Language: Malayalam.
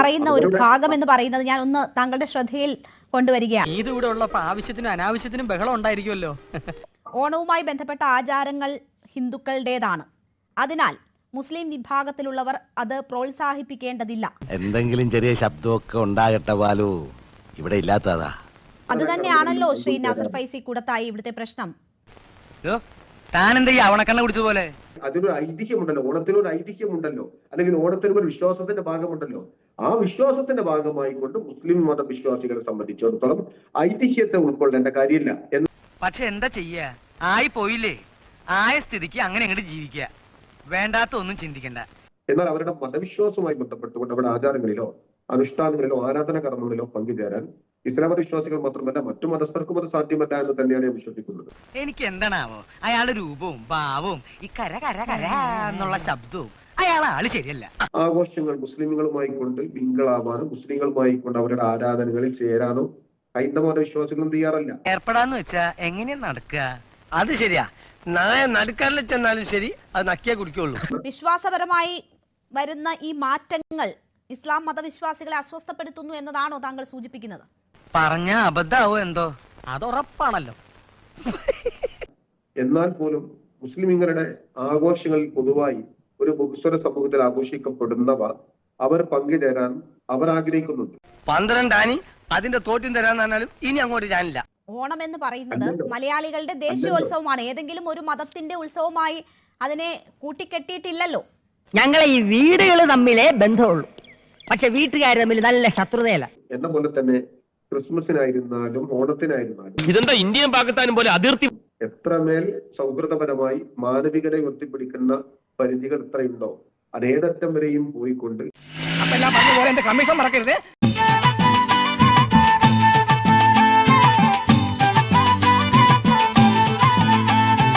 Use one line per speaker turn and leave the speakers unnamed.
പറയുന്ന ഒരു ഭാഗം എന്ന് പറയുന്നത് ഞാൻ ഒന്ന് താങ്കളുടെ ശ്രദ്ധയിൽ കൊണ്ടുവരികയാണ്.
ഇത് ഇവിടെ ഉള്ളപ്പോ ആവശ്യത്തിനും അനാവശ്യത്തിനും ബഹളം ഉണ്ടായിരിക്കുമല്ലോ.
ഓണവുമായി ബന്ധപ്പെട്ട ആചാരങ്ങൾ ഹിന്ദുക്കളുടേതാണ്. അതിനാൽ മുസ്ലിം വിഭാഗത്തിലുള്ളവർ അത് പ്രോത്സാഹിപ്പിക്കേണ്ടതില്ല.
എന്തെങ്കിലും ചെറിയ ശബ്ദമൊക്കെ ഉണ്ടാകട്ടെ ബാലു. ഇവിടെ ഇല്ലാത്തതാ.
അത് തന്നെയാണല്ലോ ശ്രീ നാസർ ഫൈസി കൂടത്തായി ഇവിടുത്തെ പ്രശ്നം.
താനെന്താ ഈ അവണക്കണ്ണ കുടിച്ച പോലെ?
അതിനൊരു ഐതിഹ്യമുണ്ടല്ലോ ഓണത്തിനൊരു ഐതിഹ്യമുണ്ടല്ലോ അല്ലെങ്കിൽ ഓണത്തിനൊരു വിശ്വാസത്തിന്റെ ഭാഗമുണ്ടല്ലോ. ആ വിശ്വാസത്തിന്റെ ഭാഗമായി കൊണ്ട് മുസ്ലിം മതവിശ്വാസികളെ സംബന്ധിച്ചിടത്തോളം ഐതിഹ്യത്തെ ഉൾക്കൊള്ളേണ്ട കാര്യമില്ല എന്ന്
പക്ഷെ എന്താ ചെയ്യാ? ആയി പോയില്ലേ? ആയ സ്ഥിതിക്ക് അങ്ങനെ അങ്ങോട്ട് ജീവിക്കുക വേണ്ടാത്ത ഒന്നും ചിന്തിക്കണ്ട.
എന്നാൽ അവരുടെ മതവിശ്വാസവുമായി ബന്ധപ്പെട്ടുകൊണ്ട് അവരുടെ ആചാരങ്ങളിലോ അനുഷ്ഠാനങ്ങളിലോ ആരാധന കർമ്മങ്ങളിലോ പങ്കുചേരാൻ ഇസ്ലാം വിശ്വാസികൾ മാത്രമല്ല മറ്റു മതസ്ഥർക്കും അത് സാധ്യമല്ല എന്ന് തന്നെയാണ് ഞാൻ വിശ്വസിക്കുന്നത്.
എനിക്ക് എന്താണാവോ? അയാളുടെ രൂപവും ഭാവവും ഈ കര കര കര എന്നുള്ള ശബ്ദവും അയാൾ ആൾ ശരിയല്ല.
ആഘോഷങ്ങൾ മുസ്ലിങ്ങളുമായി കൊണ്ട് മിങ്കളാവാനും മുസ്ലിങ്ങളുമായി കൊണ്ട് അവരുടെ ആരാധനകളിൽ ചേരാനോ ഹൈന്ദവ മതവിശ്വാസികളും തയ്യാറല്ല.
ഏർപ്പെടാന്ന് വെച്ചാ എങ്ങനെയാ നടക്കുക
അത് ശരിയാ. നായ നടുക്കാരിൽ ചെന്നാലും ശരി അത് നക്കിയേ കുടിക്കുള്ളൂ.
വിശ്വാസപരമായി വരുന്ന ഈ മാറ്റങ്ങൾ ഇസ്ലാം മതവിശ്വാസികളെ അസ്വസ്ഥപ്പെടുത്തുന്നു എന്നതാണോ താങ്കൾ സൂചിപ്പിക്കുന്നത്?
പറഞ്ഞ അബദ്ധാവോ എന്തോ? അത് ഉറപ്പാണല്ലോ.
എന്നാൽ പോലും മുസ്ലിങ്ങളുടെ ആഘോഷങ്ങളിൽ പൊതുവായി ഒരു ബഹുസ്വര സമൂഹത്തിൽ ആഘോഷിക്കപ്പെടുന്നവ അവർ പങ്കുചേരാൻ അവർ ആഗ്രഹിക്കുന്നുണ്ട്.
പന്ത്രണ്ടാനി അതിന്റെ തോറ്റും തരാന്നാലും പറഞ്ഞാലും ഇനി അങ്ങോട്ട് ഞാനില്ല.
ഓണം എന്ന് പറയുന്നത് മലയാളികളുടെ ദേശീയോത്സവമാണ്. ഏതെങ്കിലും ഒരു മതത്തിന്റെ ഉത്സവമായി അതിനെ കൂട്ടിക്കെട്ടിയിട്ടില്ലല്ലോ.
ഞങ്ങളെ ഈ വീടുകൾ തമ്മിലേ ബന്ധമുള്ളൂ. പക്ഷെ വീട്ടുകാർ തമ്മിൽ നല്ല ശത്രുതയല്ല.
എന്ന പോലെ തന്നെ ക്രിസ്മസിനായിരുന്നാലും ഓണത്തിനായിരുന്നാലും
ഇതെന്താ ഇന്ത്യയും പാകിസ്ഥാനും പോലെ അതിർത്തി
എത്രമേൽ സൗഹൃദപരമായി മാനവികരെ ഉയർത്തിപ്പിടിക്കുന്ന പരിധികൾ എത്രയുണ്ടോ അതേതറ്റം വരെയും പോയിക്കൊണ്ട്.
കമ്മീഷൻ മറക്കരുത്.